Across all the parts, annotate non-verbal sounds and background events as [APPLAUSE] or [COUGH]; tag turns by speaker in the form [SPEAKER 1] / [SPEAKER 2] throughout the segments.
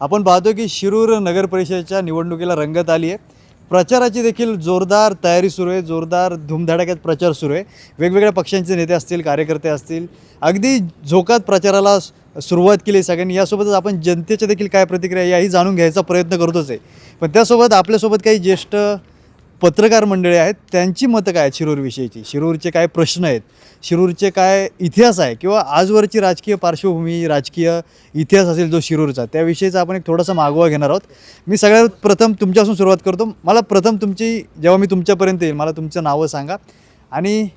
[SPEAKER 1] आपण पाहतो की शिरूर नगर परिषदेच्या निवडणुकीला रंगत आली आहे. प्रचाराची देखील जोरदार तयारी सुरू आहे. जोरदार धुमधडाक्यात प्रचार सुरू आहे. वेगवेगळ्या पक्षांचे नेते असतील कार्यकर्ते असतील अगदी झोकात प्रचाराला सुरुवात केली सगळ्यांनी. यासोबतच आपण जनतेच्या देखील काय प्रतिक्रिया याही जाणून घ्यायचा प्रयत्न करतोच आहे. पण त्यासोबत आपल्यासोबत काही ज्येष्ठ पत्रकार मंडळी आहेत त्यांची मतं काय आहेत शिरूरविषयीची? शिरूरचे काय प्रश्न आहेत? शिरूरचे काय इतिहास आहे? किंवा आजवरची राजकीय पार्श्वभूमी राजकीय इतिहास असेल जो शिरूरचा त्याविषयीचा आपण एक थोडासा मागोवा घेणार आहोत. मी सगळ्यात प्रथम तुमच्यापासून सुरुवात करतो. मला प्रथम तुमची जेव्हा मी तुमच्यापर्यंत येईल मला तुमचं नावं सांगा. आणि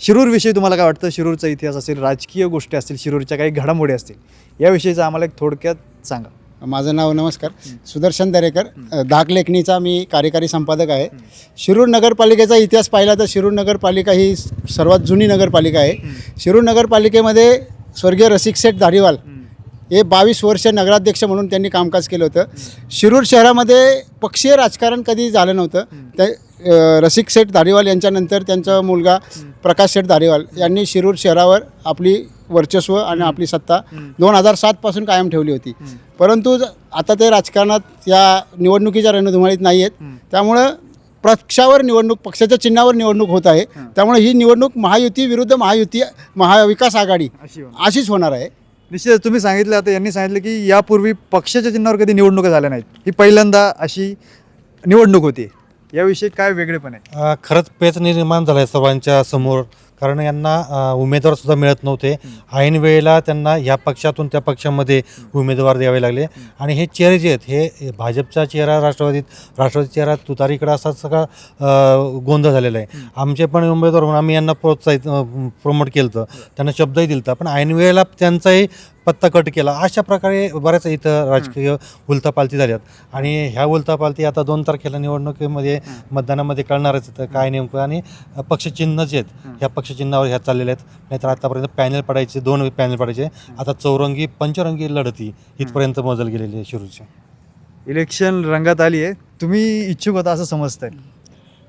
[SPEAKER 1] शिरूरविषयी तुम्हाला काय वाटतं? शिरूरचा इतिहास असेल राजकीय गोष्टी असतील शिरूरच्या काही घडामोडी असतील याविषयीचा आम्हाला एक थोडक्यात सांगा.
[SPEAKER 2] माझं नाव नमस्कार. सुदर्शन दरेकर. धाक लेखणीचा मी कार्यकारी संपादक आहे. शिरूर नगरपालिकेचा इतिहास पाहिला तर शिरूर नगरपालिका ही सर्वात जुनी नगरपालिका आहे. शिरूर नगरपालिकेमध्ये स्वर्गीय रसिक शेठ धारीवाल हे बावीस वर्ष नगराध्यक्ष म्हणून त्यांनी कामकाज केलं होतं. शिरूर शहरामध्ये पक्षीय राजकारण कधी झालं नव्हतं. ते रसिक शेठ धारीवाल यांच्यानंतर त्यांचा मुलगा प्रकाश शेठ धारीवाल यांनी शिरूर शहरावर आपली वर्चस्व आणि आपली सत्ता दोन हजार सातपासून कायम ठेवली होती. परंतु आता ते राजकारणात या निवडणुकीच्या रणधुमाळीत नाही आहेत त्यामुळं पक्षावर निवडणूक पक्षाच्या चिन्हावर निवडणूक होत आहे. त्यामुळे ही निवडणूक महायुती विरुद्ध महायुती महाविकास आघाडी
[SPEAKER 1] अशी
[SPEAKER 2] अशीच होणार आहे.
[SPEAKER 1] निश्चित तुम्ही सांगितलं आता यांनी सांगितलं की यापूर्वी पक्षाच्या चिन्हावर कधी निवडणुका झाल्या नाहीत. ही पहिल्यांदा अशी निवडणूक होती. याविषयी काय वेगळेपण आहे?
[SPEAKER 3] खरंच पेच निर्माण झाला आहे सर्वांच्या समोर. कारण यांना अ, उमेदवार सुद्धा मिळत नव्हते. ऐन वेळेला त्यांना ह्या पक्षातून त्या पक्षामध्ये उमेदवार द्यावे लागले. आणि हे चेहरे जे आहेत हे भाजपचा चेहरा राष्ट्रवादीत राष्ट्रवादी चेहरा तुतारीकडे असा सगळा गोंधळ झालेला आहे. आमचे पण उमेदवार म्हणून आम्ही यांना प्रोत्साहित प्रमोट केलं होतं. त्यांना शब्दही दिलता. पण ऐन वेळेला त्यांचाही पत्ता कट केला. अशा प्रकारे बऱ्याच इथं राजकीय उलथापालथी झाल्यात. आणि ह्या उलथापालथी आता दोन तारखेला निवडणुकीमध्ये मतदानामध्ये कळणारच तर काय नेमकं आणि पक्षचिन्ह जे आहेत ह्या पक्षचिन्हावर ह्या चाललेल्या आहेत. नाहीतर आतापर्यंत पॅनल पडायचे दोन पॅनल पडायचे. आता चौरंगी पंचरंगी लढती इथपर्यंत मजल गेलेली आहे शिरूरची.
[SPEAKER 1] इलेक्शन रंगात आली आहे. तुम्ही इच्छुक होता असं समजताय.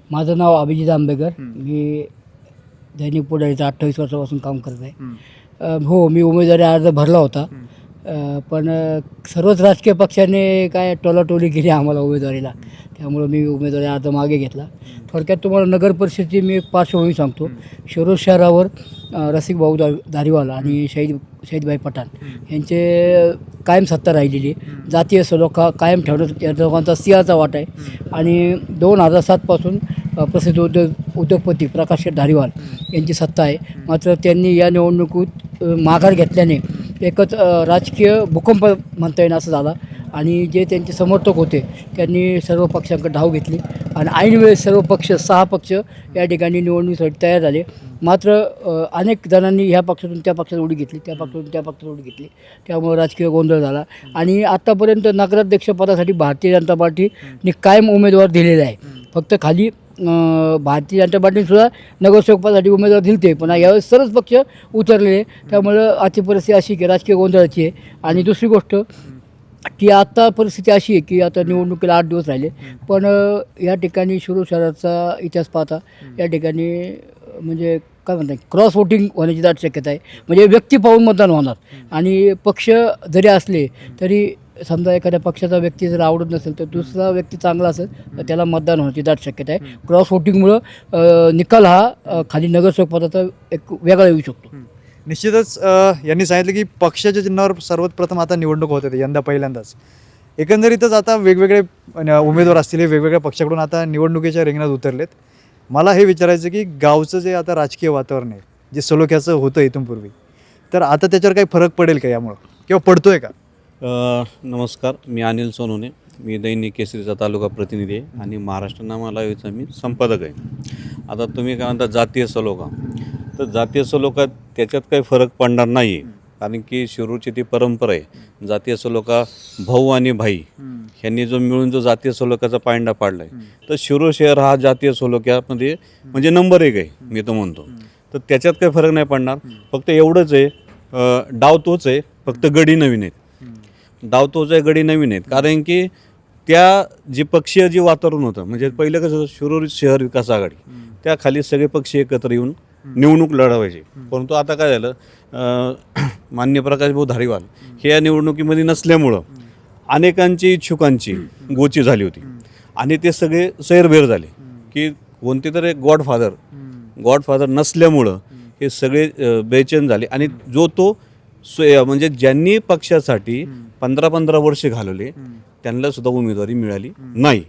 [SPEAKER 4] माझं नाव अभिजित आंबेकर. मी दैनिक पुढारीचं अठ्ठावीस वर्षापासून काम करत आहे.
[SPEAKER 1] हो
[SPEAKER 4] मी उमेदवारी अर्ज भरला होता. पण सर्वच राजकीय पक्षाने काय टोलाटोली केली आम्हाला उमेदवारीला. त्यामुळं मी उमेदवारी अर्ज मागे घेतला. थोडक्यात तुम्हाला नगर परिषदेची मी एक पार्श्वभूमी सांगतो. शिरोज शहरावर रसिक भाऊ दा दारीवाल आणि शहीद शहीदभाई पठाण यांचे कायम सत्ता राहिलेली जातीय सलोखा कायम ठेवण्यात या दोघांचा सिंहाचा वाट आहे. आणि दोन हजार सातपासून प्रसिद्ध उद्योग उद्योगपती प्रकाश धारीवाल यांची सत्ता आहे. मात्र त्यांनी या निवडणुकीत माघार घेतल्याने एकच राजकीय भूकंप म्हणता येईल असं झाला. आणि जे त्यांचे समर्थक होते त्यांनी सर्व पक्षांकडे धाव घेतली. आणि ऐनवेळेस सर्व पक्ष सहा पक्ष या ठिकाणी निवडणुकीसाठी तयार झाले. मात्र अनेक जणांनी ह्या पक्षातून त्या पक्षात उडी घेतली त्या पक्षातून त्या पक्षात उडी घेतली. त्यामुळे राजकीय गोंधळ झाला. आणि आत्तापर्यंत नगराध्यक्षपदासाठी भारतीय जनता पार्टीने कायम उमेदवार दिलेला आहे. फक्त खाली भारतीय जनता पार्टीसुद्धा नगरसेवकपदासाठी उमेदवार दिलते. पण यावेळेस सर्वच पक्ष उतरलेले त्यामुळं आजची परिस्थिती अशी की राजकीय गोंधळाची आहे. आणि दुसरी गोष्ट की आता परिस्थिती अशी आहे की आता निवडणुकीला आठ दिवस राहिले. पण या ठिकाणी शिरूर शहराचा इतिहास पाहता या ठिकाणी म्हणजे काय म्हणतात क्रॉस वोटिंग होण्याची दाट शक्यता आहे. म्हणजे व्यक्ती पाहून मतदान होणार. आणि पक्ष जरी असले तरी समजा एखाद्या पक्षाचा व्यक्ती जर आवडत नसेल तर दुसरा व्यक्ती चांगला असेल तर त्याला मतदान होण्याची दाट शक्यता आहे. क्रॉस वोटिंगमुळं अ, निकाल हा खाली नगरसेवक पदाचा एक वेगळा येऊ शकतो.
[SPEAKER 1] निश्चितच यांनी सांगितलं की पक्षाच्या चिन्हावर सर्वात प्रथम आता निवडणूक होत होती यंदा पहिल्यांदाच. एकंदरीतच आता वेगवेगळे उमेदवार असतील हे वेगवेगळ्या पक्षाकडून आता निवडणुकीच्या रिंगणात उतरलेत. मला हे विचारायचं की गावचं जे आता राजकीय वातावरण आहे जे सलोख्याचं होतं इथून पूर्वी तर आता त्याच्यावर काही फरक पडेल का यामुळं? किंवा पडतोय का?
[SPEAKER 5] नमस्कार मी अनिल सोनोने. मी दैनिक केसरीचा तालुका प्रतिनिधी आहे आणि महाराष्ट्र नामालावीचा मी संपादक आहे. आता तुम्ही काय म्हणता जातीय सलोखा? तर जातीय सलोखा त्याच्यात काही फरक पडणार नाही आहे कारण की शिरूरची ती परंपरा आहे. जातीय सलोखा भाऊ आणि भाई ह्यांनी जो मिळून जो जातीय सलोख्याचा पायंडा पाडला आहे तर शिरूर शहर हा जातीय सलोख्यामध्ये म्हणजे नंबर एक आहे मी तो म्हणतो. तर त्याच्यात काही फरक नाही पडणार. फक्त एवढंच आहे डाव तोच आहे फक्त गडी नवीन आहेत. डावतोचा गडी नवीन आहेत. कारण की त्या जे पक्षीय जे वातावरण होतं म्हणजे पहिलं कसं होतं, शिरूर शहर विकास आघाडी. त्या खाली सगळे पक्षी एकत्र येऊन निवडणूक लढवायचे. परंतु आता काय झालं [CLEARS THROAT] मान्य प्रकाश भाऊ धारीवाल हे या निवडणुकीमध्ये नसल्यामुळं अनेकांची इच्छुकांची गोची झाली होती. आणि ते सगळे सैरभेर झाले की कोणते तर एक गॉडफादर गॉडफादर नसल्यामुळं हे सगळे बेचैन झाले. आणि जो तो स्वय म्हणजे ज्यांनी पक्षासाठी पंधरा पंधरा वर्षे घालवले त्यांना सुद्धा उमेदवारी मिळाली नाही.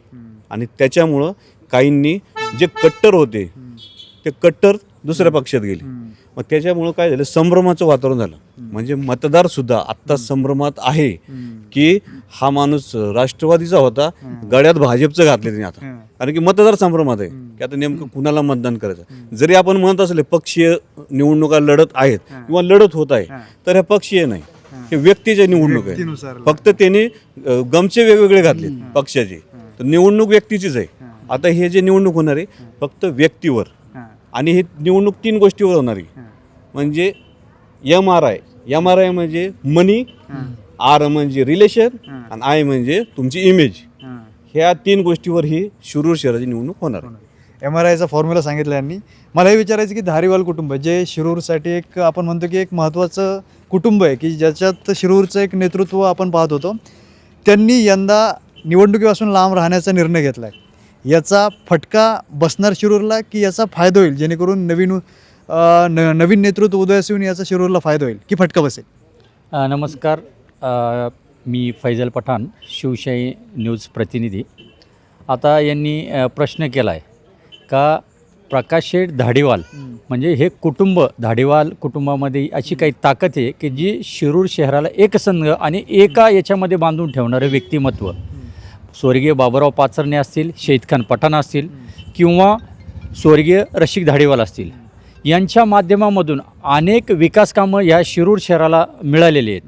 [SPEAKER 5] आणि त्याच्यामुळं काहींनी जे कट्टर होते ते कट्टर दुसऱ्या पक्षात गेले. मग त्याच्यामुळं काय झालं? संभ्रमाचं वातावरण झालं. म्हणजे मतदार सुद्धा आत्ता संभ्रमात आहे की हा माणूस राष्ट्रवादीचा होता. गळ्यात भाजपचं घातले त्यांनी आता. कारण की मतदार संभ्रमात आहे की आता नेमकं कुणाला मतदान करायचं? जरी आपण म्हणत असले पक्षीय निवडणुका लढत आहेत किंवा लढत होत आहे तर ह्या पक्षीय नाही. हे व्यक्तीच्या निवडणूक आहे. फक्त त्यांनी गमचे वेगवेगळे घातले पक्षाचे. तर निवडणूक व्यक्तीचीच आहे. आता हे जे निवडणूक होणार आहे फक्त व्यक्तीवर. आणि हे निवडणूक तीन गोष्टीवर होणार आहे. म्हणजे M R I. M R I म्हणजे मनी आर म्हणजे रिलेशन आणि आय म्हणजे तुमची इमेज ह्या तीन गोष्टीवर ही शिरूर शहराची निवडणूक होणार आहे.
[SPEAKER 1] एम आर आयचा फॉर्म्युला सांगितला यांनी. मला हे विचारायचं की धारीवाल कुटुंब जे शिरूरसाठी एक आपण म्हणतो की एक महत्त्वाचं कुटुंब आहे की ज्याच्यात शिरूरचं एक नेतृत्व आपण पाहत होतो त्यांनी यंदा निवडणुकीपासून लांब राहण्याचा निर्णय घेतला आहे याचा फटका बसणार शिरूरला की याचा फायदा होईल जेणेकरून नवीन नवीन नेतृत्व उदयास येऊन याचा शिरूरला फायदा होईल की फटका बसेल?
[SPEAKER 6] नमस्कार. मी फैजल पठाण शिवशाही न्यूज प्रतिनिधी. आता यांनी प्रश्न केला आहे का प्रकाश शेठ धाडीवाल म्हणजे हे कुटुंब धाडीवाल कुटुंबामध्ये अशी काही ताकद आहे की जी शिरूर शहराला एकसंघ आणि एका याच्यामध्ये बांधून ठेवणारं व्यक्तिमत्व. स्वर्गीय बाबुराव पाचरणे असतील शहीदखान पठाण असतील किंवा स्वर्गीय रशिक धाडीवाल असतील. यांच्या माध्यमामधून अनेक विकास कामं या शिरूर शहराला मिळालेली आहेत.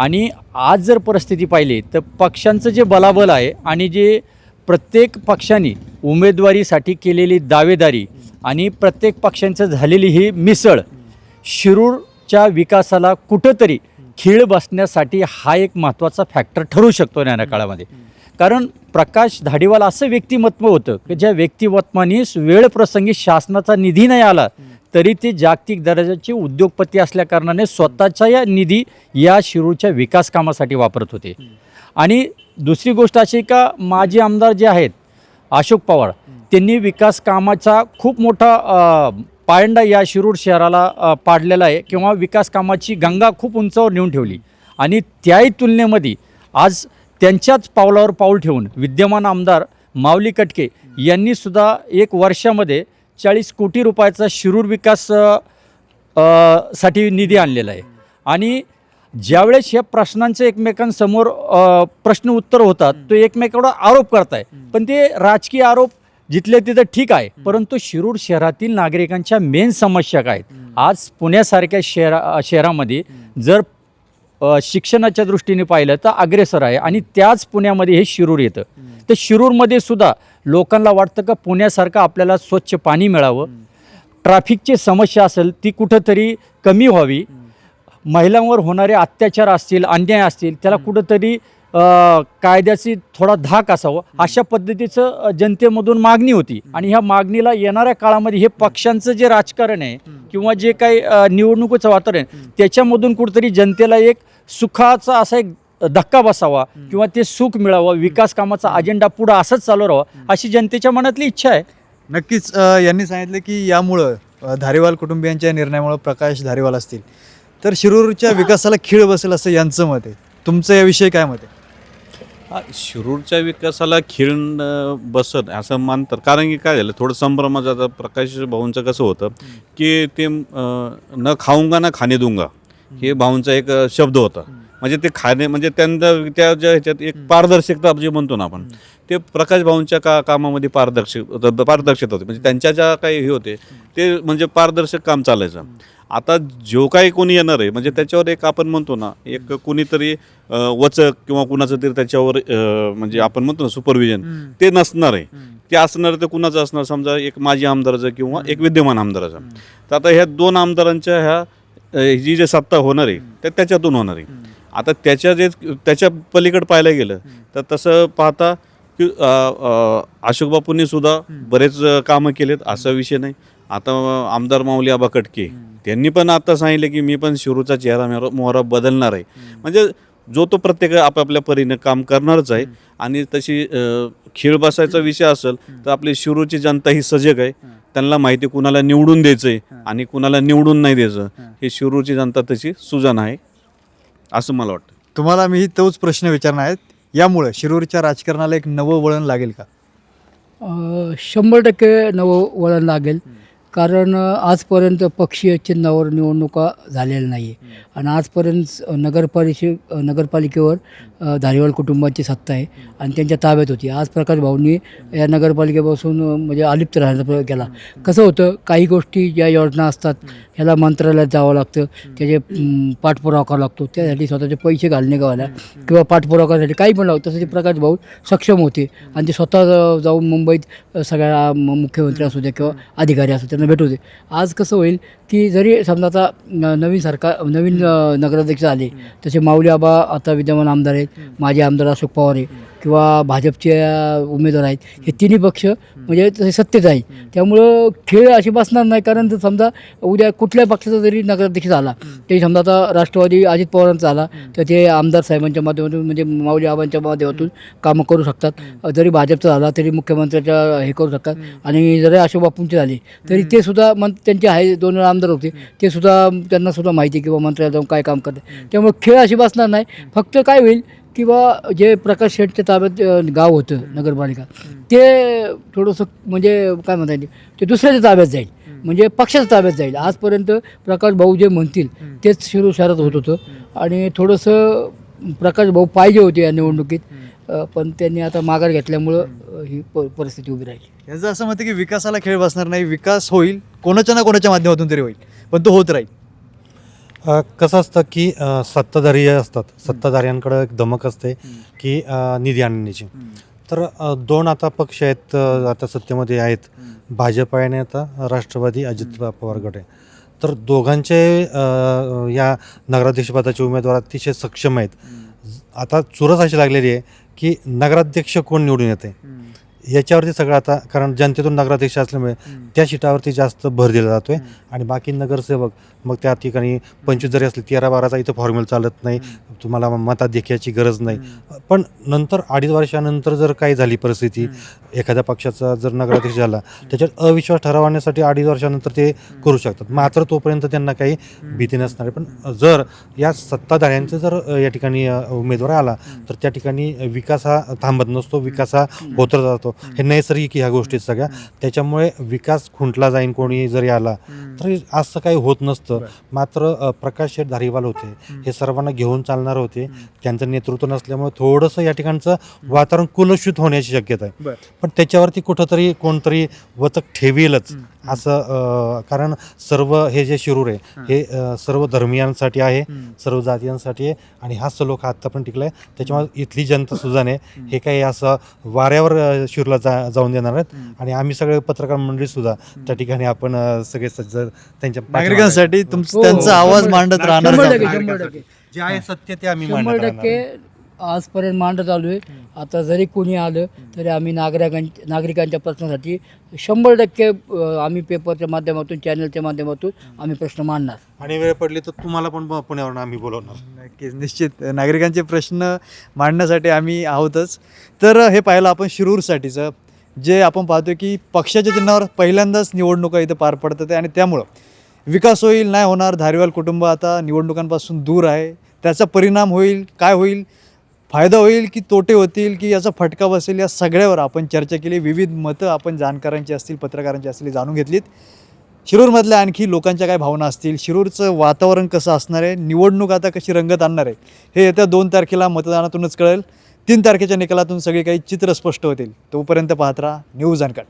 [SPEAKER 6] आणि आज जर परिस्थिती पाहिली तर पक्षांचं जे बलाबल आहे आणि जे प्रत्येक पक्षाने उमेदवारीसाठी केलेली दावेदारी आणि प्रत्येक पक्षांचं झालेली ही मिसळ शिरूरच्या विकासाला कुठंतरी खीळ बसण्यासाठी हा एक महत्त्वाचा फॅक्टर ठरू शकतो येणाऱ्या काळामध्ये. कारण प्रकाश धाडीवाल असं व्यक्तिमत्व होतं की ज्या व्यक्तिमत्वाने वेळ प्रसंगी शासनाचा निधी नाही आला तरी ते जागतिक दर्जाचे उद्योगपती असल्याकारणाने स्वतःच्या या निधी या शिरूरच्या विकास कामासाठी वापरत होते. आणि दुसरी गोष्ट अशी का माजी आमदार जे आहेत अशोक पवार त्यांनी विकास कामाचा खूप मोठा पायंडा या शिरूर शहराला पाडलेला आहे किंवा विकास कामाची गंगा खूप उंचावर नेऊन ठेवली. आणि त्याही तुलनेमध्ये आज त्यांच्याच पावलावर पाऊल ठेवून विद्यमान आमदार माऊली कटके यांनी सुद्धा एक वर्षामध्ये चाळीस कोटी रुपयाचा शिरूर विकाससाठी निधी आणलेला आहे. आणि ज्यावेळेस या प्रश्नांचे एकमेकांसमोर प्रश्न उत्तर होतात तो एकमेकावर आरोप करताय. पण ते राजकीय आरोप जिथले तिथं ठीक आहे. परंतु शिरूर शहरातील नागरिकांच्या मेन समस्या काय आहेत? आज पुण्यासारख्या शहरा शहरामध्ये जर शिक्षणाच्या दृष्टीने पाहिलं तर अग्रेसर आहे आणि त्याच पुण्यामध्ये हे शिरूर येतं. तर शिरूरमध्ये सुद्धा लोकांना वाटतं का पुण्यासारखं आपल्याला स्वच्छ पाणी मिळावं? ट्रॅफिकची समस्या असेल ती कुठंतरी कमी व्हावी. महिलांवर होणारे अत्याचार असतील अन्याय असतील त्याला कुठंतरी कायद्याची थोडा धाक असावं. अशा पद्धतीचं जनतेमधून मागणी होती. आणि ह्या मागणीला येणाऱ्या काळामध्ये हे पक्षांचं जे राजकारण आहे किंवा जे काही निवडणुकीचं वातावरण आहे त्याच्यामधून कुठंतरी जनतेला एक सुखाचा असा एक धक्का बसावा किंवा ते सुख मिळावं विकास कामाचा अजेंडा पुढं असंच चालू राहावा अशी जनतेच्या मनातली इच्छा आहे.
[SPEAKER 1] नक्कीच यांनी सांगितलं की यामुळं धारीवाल कुटुंबियांच्या निर्णयामुळं प्रकाश धारीवाल असतील. तर शिरूरच्या विकासाला खीळ बसेल असं यांचं मत आहे. तुमचं याविषयी काय मत आहे?
[SPEAKER 5] हा, शिरूरच्या विकासाला खीळ न बसत असं मानतात. कारण की काय झालं थोडं संभ्रमाचं आता प्रकाश भाऊंचं कसं होतं की ते न खाऊंगा ना खाणे दूंगा. हे भाऊंचा एक शब्द होता. म्हणजे ते खाणे म्हणजे त्यांना त्या ज्या ह्याच्यात एक पारदर्शकता जे म्हणतो ना आपण ते प्रकाश भाऊंच्या का कामामध्ये पारदर्शक पारदर्शकता होते. म्हणजे त्यांच्या ज्या काही हे होते ते म्हणजे पारदर्शक काम चालायचं. आता जो काही कोणी येणार आहे म्हणजे त्याच्यावर एक आपण म्हणतो ना एक कोणीतरी वचक किंवा कुणाचं तरी त्याच्यावर म्हणजे आपण म्हणतो ना सुपरविजन ते नसणार आहे. ते असणार तर कुणाचं असणार? समजा एक माजी आमदाराचं किंवा एक विद्यमान आमदाराचं. तर आता ह्या दोन आमदारांच्या ह्या जी जे सत्ता होणार आहे त्या त्याच्यातून होणार आहे. आता त्याच्या जे त्याच्या पलीकडे पाहायला गेलं तर तसं पाहता की अशोक बापूंनी सुद्धा बरेच कामं केलेत असा विषय नाही. आता आमदार माऊली आबा कटके त्यांनी पण आता सांगितले की मी पण शिरूरचा चेहरा मेहरा- मोहरा बदलणार आहे. म्हणजे जो तो प्रत्येक आपापल्या परीने काम करणारच आहे आणि तशी खेळ बसायचा विषय असेल तर आपली शिरूरची जनता ही सजग आहे. त्यांना माहिती कुणाला निवडून द्यायचं आहे आणि कुणाला निवडून नाही द्यायचं हे. शिरूरची जनता तशी सुजाण आहे असं मला वाटतं.
[SPEAKER 1] तुम्हाला मी तोच प्रश्न विचारणार आहेत यामुळे शिरूरच्या राजकारणाला एक नवं वळण लागेल का?
[SPEAKER 4] शंभर टक्के नवं वळण लागेल. कारण आजपर्यंत पक्षीय चिन्हावर निवडणुका झालेल्या नाही आहे आणि आजपर्यंत नगरपालिके नगरपालिकेवर धारीवाल कुटुंबाची सत्ता आहे आणि त्यांच्या ताब्यात होती. आज प्रकाश भाऊंनी या नगरपालिकेपासून म्हणजे अलिप्त राहण्याचा प्रयत्न केला. कसं होतं काही गोष्टी ज्या योजना असतात ह्याला मंत्रालयात जावं लागतं त्याचे पाठपुरावा करावा लागतो. त्यासाठी स्वतःचे पैसे घालणे गावाला किंवा पाठपुरावा करण्यासाठी काही पण लागतं तसं ते प्रकाश भाऊ सक्षम होते. आणि ते स्वतः जाऊन मुंबईत सगळ्या मुख्यमंत्री असू द्या किंवा अधिकारी असू त्यांना भेटू दे आज कसं होईल की जरी समजा आता नवीन सरकार नवीन नगराध्यक्ष आले तसे माऊली आबा आता विद्यमान आमदार आहेत माजी आमदार अशोक पवार आहे किंवा भाजपचे उमेदवार आहेत हे तिन्ही पक्ष म्हणजे तसे सत्तेत आहे. त्यामुळं खेळ अशी बसणार नाही कारण जर समजा उद्या कुठल्या पक्षाचा जरी नगराध्यक्ष झाला ते समजा आता राष्ट्रवादी अजित पवारांचा आला तर ते आमदार साहेबांच्या माध्यमातून म्हणजे माऊली आबांच्या माध्यमातून कामं करू शकतात. जरी भाजपचा झाला तरी मुख्यमंत्र्याच्या हे करू शकतात. आणि जरी अशोक बापूंचे झाले तरी ते सुद्धा मन त्यांचे आहे दोन वेळा आमदार होते ते सुद्धा त्यांना सुद्धा माहिती आहे किंवा मंत्र्याला जाऊन काय काम करते त्यामुळे खेळ अशी बसणार नाही. फक्त काय होईल किंवा जे प्रकाश शेठच्या ताब्यात अ, गाव होतं नगरपालिका ते थोडंसं म्हणजे काय म्हणता येईल ते दुसऱ्याच्या ताब्यात जाईल. म्हणजे पक्षाच्या ताब्यात जाईल. आजपर्यंत प्रकाश भाऊ जे म्हणतील तेच शिरू शहरात होत होतं. आणि थोडंसं प्रकाश भाऊ पाहिजे होते या निवडणुकीत अ, पण त्यांनी आता माघार घेतल्यामुळं अ, ही प परिस्थिती उभी राहिली.
[SPEAKER 1] याचं असं आहे की विकासाला खेळ बसणार नाही विकास होईल कोणाच्या ना कोणाच्या माध्यमातून तरी होईल पण तो होत राहील.
[SPEAKER 3] कसं असतं की सत्ताधारी असतात सत्ताधाऱ्यांकडे एक धमक असते की निधी आणण्याची. तर दोन आता पक्ष आहेत आता सत्तेमध्ये आहेत. भाजप आहे आणि आता राष्ट्रवादी अजित पवार गट आहे. तर दोघांचे या नगराध्यक्षपदाचे उमेदवार अतिशय सक्षम आहेत. आता चुरस अशी लागलेली आहे की नगराध्यक्ष कोण निवडून येते? याच्यावरती सगळं आता कारण जनतेतून नगराध्यक्ष असल्यामुळे त्या सीटावरती जास्त भर दिला जातोय. आणि बाकी नगरसेवक मग त्या ठिकाणी पंचवीस जरी असले तेरा बाराचा इथं फॉर्म्युला चालत नाही. तुम्हाला मताधिक्याची गरज नाही. पण नंतर अडीच वर्षानंतर जर काही झाली परिस्थिती एखाद्या पक्षाचा जर नगराध्यक्ष झाला त्याच्यात अविश्वास ठरवण्यासाठी अडीच वर्षानंतर ते करू शकतात. मात्र तोपर्यंत त्यांना काही भीती नसणार. पण जर या सत्ताधाऱ्यांचा जर या ठिकाणी उमेदवार आला तर त्या ठिकाणी विकास हा थांबत नसतो. विकास हा होत जातो हे नैसर्गिक ह्या गोष्टी सगळ्या. त्याच्यामुळे विकास खुंटला जाईन कोणी जरी आला तरी असं काही होत नसतं. मात्र प्रकाश शेठ धारीवाल होते. हे सर्वांना घेऊन चालणार होते. त्यांचं नेतृत्व नसल्यामुळे थोडंसं या ठिकाणचं वातावरण कुलशुत होण्याची शक्यता आहे. पण त्याच्यावरती कुठंतरी कोणतरी वचक ठेवीलच असं कारण सर्व हे जे शिरूर आहे हे. सर्व धर्मियांसाठी आहे सर्व जातीयांसाठी आहे आणि हा सलोखा आत्ता पण टिकला आहे त्याच्यामुळे इथली जनता सुजान हे काही असं वाऱ्यावर शिरूरला जा जाऊन देणार आहेत आणि आम्ही सगळे पत्रकार मंडळी सुद्धा त्या ठिकाणी आपण अ, सगळे सज्ज त्यांच्या.
[SPEAKER 1] नागरिकांसाठी तुम
[SPEAKER 4] हो,
[SPEAKER 1] त्यांचा आवाज मांडत राहणार
[SPEAKER 4] शंभर
[SPEAKER 1] आहे.
[SPEAKER 4] टक्के शंभर टक्के
[SPEAKER 3] जे आहे सत्य ते आम्ही
[SPEAKER 4] शंभर
[SPEAKER 3] मांडत
[SPEAKER 4] टक्के. आजपर्यंत मांडत आलो आहे. आता जरी कोणी आलं तरी आम्ही नागरिकां नागरिकांच्या प्रश्नासाठी शंभर टक्के आम्ही पेपरच्या माध्यमातून चॅनलच्या माध्यमातून आम्ही प्रश्न मांडणार.
[SPEAKER 3] आणि वेळ पडली तर तुम्हाला पण प- पुण्यावरून आम्ही बोलवणार.
[SPEAKER 1] नक्कीच निश्चित. नागरिकांचे प्रश्न मांडण्यासाठी आम्ही आहोतच. तर हे पाहिलं आपण शिरूरसाठीचं. जे आपण पाहतो की पक्षाच्या चिन्हावर पहिल्यांदाच निवडणुका इथं पार पडतात आहे आणि त्यामुळं विकास होईल नाही होणार धारीवाल कुटुंब आता निवडणुकांपासून दूर आहे. त्याचा परिणाम होईल काय होईल? फायदा होईल की तोटे होतील की याचा फटका बसेल या सगळ्यावर आपण चर्चा केली. विविध मतं आपण जाणकारांची असतील पत्रकारांची असतील जाणून घेतलीत. शिरूरमधल्या आणखी लोकांच्या काय भावना असतील? शिरूरचं वातावरण कसं असणार आहे? निवडणूक आता कशी रंगत आणणार आहे? हे येत्या दोन तारखेला मतदानातूनच कळेल. तीन तारखेच्या निकालातून सगळे काही चित्र स्पष्ट होतील. तोपर्यंत पाहत राहा न्यूज अनकट.